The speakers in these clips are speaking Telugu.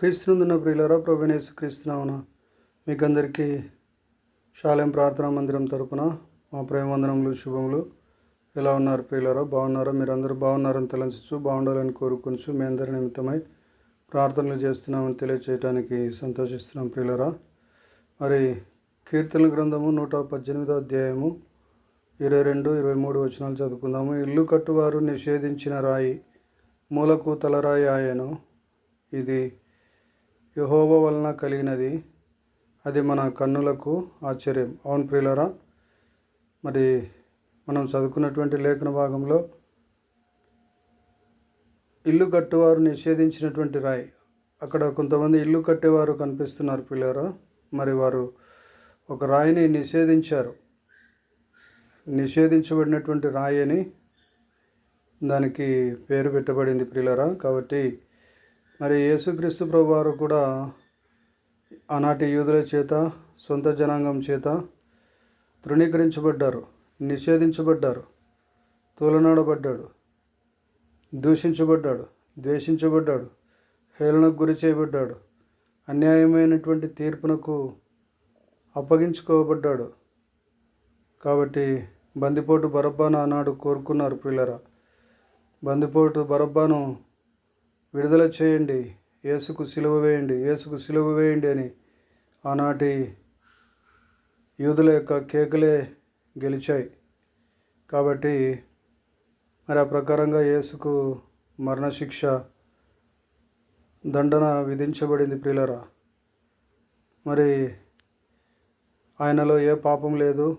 క్రీస్తునందున ప్రియులరా ప్రభునేసు క్రీస్తునామన మీకందరికీ శాలయం ప్రార్థనా మందిరం తరపున మా ప్రేమవందనములు శుభములు. ఎలా ఉన్నారు ప్రియులరా? బాగున్నారా? మీరందరూ బాగున్నారని తలంచచ్చు బాగుండాలని కోరుకొనచ్చు మీ అందరి నిమిత్తమై ప్రార్థనలు చేస్తున్నామని తెలియచేయడానికి సంతోషిస్తున్నాం ప్రియులరా. మరి కీర్తన గ్రంథము నూట పద్దెనిమిదో అధ్యాయము ఇరవై రెండు ఇరవై మూడు వచనాలు చదువుకుందాము. ఇల్లు కట్టువారు నిషేధించిన రాయి మూలకు తలరాయి ఆయను ఇది యహోవ వలన కలిగినది. అది మన కన్నులకు ఆశ్చర్యం. అవును ప్రియులరా మరి మనం చదువుకున్నటువంటి లేఖన భాగంలో ఇల్లు కట్టువారు నిషేధించినటువంటి రాయి. అక్కడ కొంతమంది ఇల్లు కట్టేవారు కనిపిస్తున్నారు పిల్లరా మరి వారు ఒక రాయిని నిషేధించారు. నిషేధించబడినటువంటి రాయి అని దానికి పేరు పెట్టబడింది పిల్లరా కాబట్టి మరి యేసుక్రీస్తు ప్రభువారు కూడా ఆనాటి యూదుల చేత సొంత జనాంగం చేత తృణీకరించబడ్డారు నిషేధించబడ్డారు తూలనాడబడ్డాడు దూషించబడ్డాడు ద్వేషించబడ్డాడు హేళనకు గురి చేయబడ్డాడు అన్యాయమైనటువంటి తీర్పునకు అప్పగించుకోబడ్డాడు. కాబట్టి బందిపోటు బరబ్బాను ఆనాడు కోరుకున్నారు పిల్లరా బందిపోటు బరబ్బాను విడుదల చేయండి. యేసుకు సిలువ వేయండి. యేసుకు సిలువ వేయండి అని ఆనాటి యూదుల యొక్క కేకలే గెలిచాయి. కాబట్టి మరి ఆ ప్రకారంగా యేసుకు మరణశిక్ష దండన విధించబడింది ప్రియులరా. మరి ఆయనలో ఏ పాపం లేదు.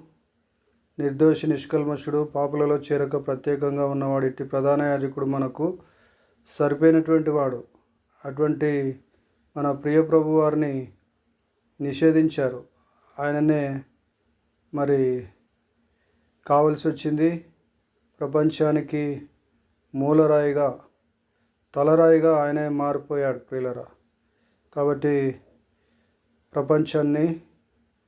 నిర్దోషి నిష్కల్మషుడు పాపులలో చేరక ప్రత్యేకంగా ఉన్నవాడు ఇట్టి ప్రధాన యాజకుడు మనకు సరిపోయినటువంటి వాడు. అటువంటి మన ప్రియ ప్రభు వారిని నిషేధించారు. ఆయననే మరి కావలసి వచ్చింది. ప్రపంచానికి మూలరాయిగా తలరాయిగా ఆయనే మారిపోయాడు ప్రియులరా. కాబట్టి ప్రపంచాన్ని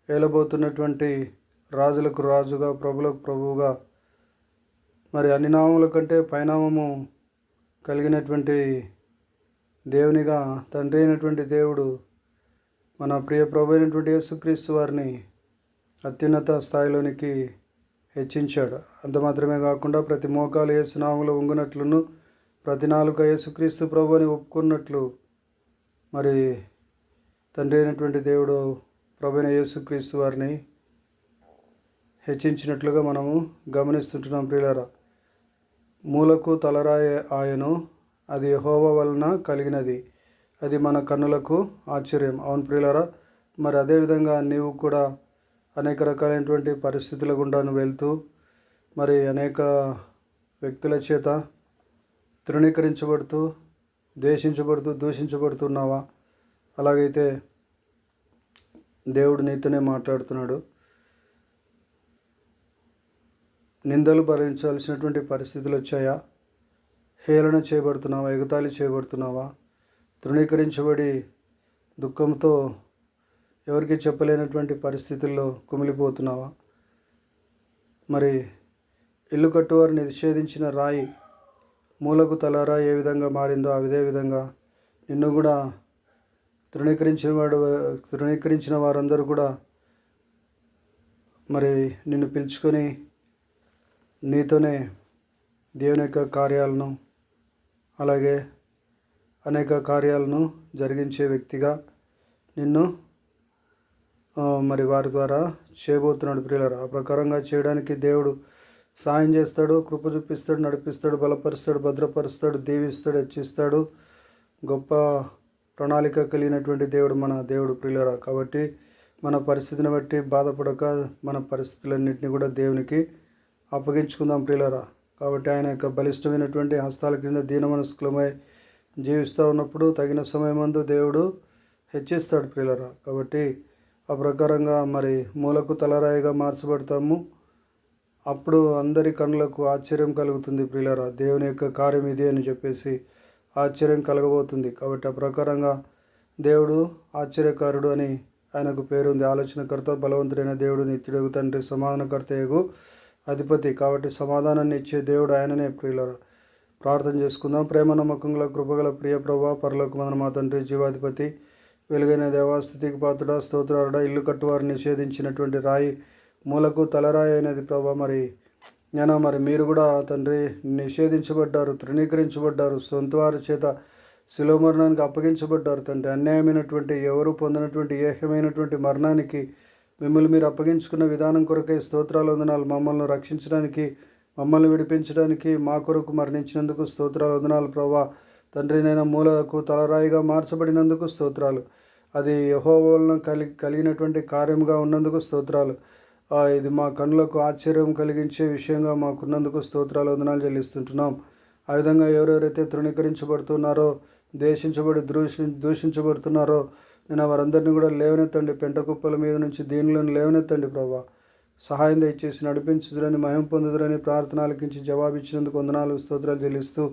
ఏలబోతున్నటువంటి రాజులకు రాజుగా ప్రభులకు ప్రభువుగా మరి అన్ని నామముల కంటే పైనామము కలిగినటువంటి దేవునిగా తండ్రి అయినటువంటి దేవుడు మన ప్రియ ప్రభు అయినటువంటి యేసుక్రీస్తు వారిని అత్యున్నత స్థాయిలోనికి హెచ్చించాడు. అంత మాత్రమే కాకుండా ప్రతి మోకాలు యేసునామములు ఉంగునట్లును ప్రతి నాలుక యేసుక్రీస్తు ప్రభు అని ఒప్పుకున్నట్లు మరి తండ్రి అయినటువంటి దేవుడు ప్రభు అయిన యేసుక్రీస్తు వారిని హెచ్చించినట్లుగా మనము గమనిస్తుంటున్నాం ప్రియులారా. మూలకు తలరాయ ఆయను అది యహోవ వలన కలిగినది. అది మన కన్నులకు ఆశ్చర్యం. అవును ప్రియులరా మరి అదేవిధంగా నీవు కూడా అనేక రకాలైనటువంటి పరిస్థితుల గుండా వెళ్తూ మరి అనేక వ్యక్తుల చేత తృణీకరించబడుతూ ద్వేషించబడుతూ దూషించబడుతున్నావా? అలాగైతే దేవుడు నీతోనే మాట్లాడుతున్నాడు. నిందలు భరించాల్సినటువంటి పరిస్థితులు వచ్చాయా? హేళన చేయబడుతున్నావా? ఎగతాళి చేయబడుతున్నావా? తృణీకరించబడి దుఃఖంతో ఎవరికి చెప్పలేనటువంటి పరిస్థితుల్లో కుమిలిపోతున్నావా? మరి ఇల్లు కట్టువారు నిషేధించిన రాయి మూలకు తలారా ఏ విధంగా మారిందో అదే విధంగా నిన్ను కూడా తృణీకరించిన వాడు తృణీకరించిన వారందరూ కూడా మరి నిన్ను పిలుచుకొని నీతోనే దేవుని యొక్క కార్యాలను అలాగే అనేక కార్యాలను జరిగించే వ్యక్తిగా నిన్ను మరి వారి ద్వారా చేయబోతున్నాడు ప్రియులరా. ఆ ప్రకారంగా చేయడానికి దేవుడు సాయం చేస్తాడు కృప చూపిస్తాడు నడిపిస్తాడు బలపరుస్తాడు భద్రపరుస్తాడు దీవిస్తాడు హెచ్చిస్తాడు. గొప్ప ప్రణాళిక కలిగినటువంటి దేవుడు మన దేవుడు ప్రియులరా. కాబట్టి మన పరిస్థితిని బట్టి బాధపడక మన పరిస్థితులన్నింటినీ కూడా దేవునికి అప్పగించుకుందాం ప్రియులరా. కాబట్టి ఆయన యొక్క బలిష్టమైనటువంటి హస్తాల క్రింద దీన మనస్కులమై జీవిస్తూ ఉన్నప్పుడు తగిన సమయమందు దేవుడు హెచ్చిస్తాడు ప్రియులరా. కాబట్టి ఆ ప్రకారంగా మరి మూలకు తలరాయిగా మార్చబడతాము. అప్పుడు అందరి కనులకు ఆశ్చర్యం కలుగుతుంది ప్రియులరా. దేవుని యొక్క కార్యం ఇది అని చెప్పేసి ఆశ్చర్యం కలగబోతుంది. కాబట్టి ఆ ప్రకారంగా దేవుడు ఆశ్చర్యకారుడు అని ఆయనకు పేరుంది. ఆలోచనకర్త బలవంతుడైన దేవుడు నిత్యుడు తండ్రి సమాధానకర్త ఎగు అధిపతి. కాబట్టి సమాధానాన్ని ఇచ్చే దేవుడు ఆయననే ప్రియులరా. ప్రార్థన చేసుకుందాం. ప్రేమ గల కృపగల ప్రియ ప్రభా పరలోకమందన మా తండ్రి జీవాధిపతి. వెలుగైన దేవాస్థితికి పాత్రుడ స్తోత్రారుడ ఇల్లు కట్టువారు నిషేధించినటువంటి రాయి మూలకు తలరాయి అయినది ప్రభా మరి. నేను మరి మీరు కూడా తండ్రి నిషేధించబడ్డారు తృణీకరించబడ్డారు సొంత వారి చేత శిలో మరణానికి అప్పగించబడ్డారు తండ్రి. అన్యాయమైనటువంటి ఎవరు పొందినటువంటి ఏహ్యమైనటువంటి మరణానికి మిమ్మల్ని మీరు అప్పగించుకున్న విధానం కొరకై స్తోత్రాలు వందనాలు. మమ్మల్ని రక్షించడానికి మమ్మల్ని విడిపించడానికి మా కొరకు మరణించినందుకు స్తోత్రాలు వందనాలు ప్రభా తండ్రి నేను మూలకు తలరాయిగా మార్చబడినందుకు స్తోత్రాలు. అది యహో వలన కలి కలిగినటువంటి కార్యముగా ఉన్నందుకు స్తోత్రాలు. ఇది మా కనులకు ఆశ్చర్యం కలిగించే విషయంగా మాకున్నందుకు స్తోత్రాలు వందనాలు చెల్లిస్తుంటున్నాం. ఆ విధంగా ఎవరెవరైతే తృణీకరించబడుతున్నారో దేశించబడి దూషి దూషించబడుతున్నారో నేను వారందరినీ కూడా లేవనెత్తండి. పెంట కుప్పల మీద నుంచి దీనిలోని లేవనెత్తండి ప్రభా. సహాయం దయచేసి నడిపించుదురని మహిమ పొందుదురని ప్రార్థన ఆలకించి జవాబిచ్చినందుకు వందనాలు స్తోత్రాలు చెల్లిస్తూ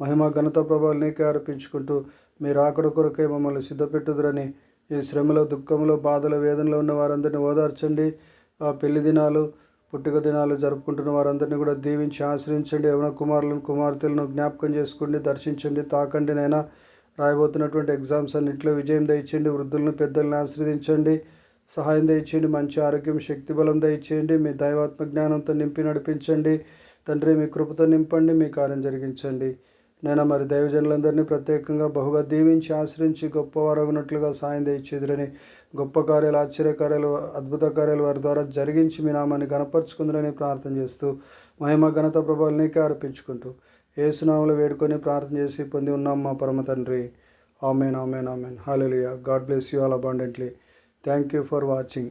మహిమ ఘనత ప్రభావాలు నీకే ఆరోపించుకుంటూ మీరు ఆకడ కొరకై మమ్మల్ని సిద్ధపెట్టుదురని ఈ శ్రమలో దుఃఖంలో బాధల వేదనలో ఉన్న వారందరినీ ఓదార్చండి. ఆ పెళ్ళి దినాలు పుట్టుక దినాలు జరుపుకుంటున్న వారందరినీ కూడా దీవించి ఆశ్రయించండి. యవన కుమారులను కుమార్తెలను జ్ఞాపకం చేసుకోండి దర్శించండి తాకండి నైనా రాయబోతున్నటువంటి ఎగ్జామ్స్ అన్నింటిలో విజయం దయచేయండి వృద్ధులను పెద్దలను ఆశ్రదించండి సహాయం దయచేయండి మంచి ఆరోగ్యం శక్తి బలం దయచేయండి మీ దైవాత్మ జ్ఞానంతో నింపి నడిపించండి తండ్రి మీ కృపతో నింపండి మీ కార్యం జరిగించండి. నేను మరి దైవజనులందరినీ ప్రత్యేకంగా బహుగా దీవించి ఆశ్రయించి గొప్పవారగునట్లుగా సాయం దయచేదురని గొప్ప కార్యాలు ఆశ్చర్య కార్యాలు అద్భుత కార్యాలు వారి ద్వారా జరిగించి మీ నామాన్ని గణపరుచుకుందరని ప్రార్థన చేస్తూ మహిమ ఘనత ప్రభావాలు నీకే ఏసునామలు వేడుకొని ప్రార్థన చేసి పొంది ఉన్నాం మా పరమ తండ్రి. Amen amen amen. Hallelujah God bless you all abundantly thank you for watching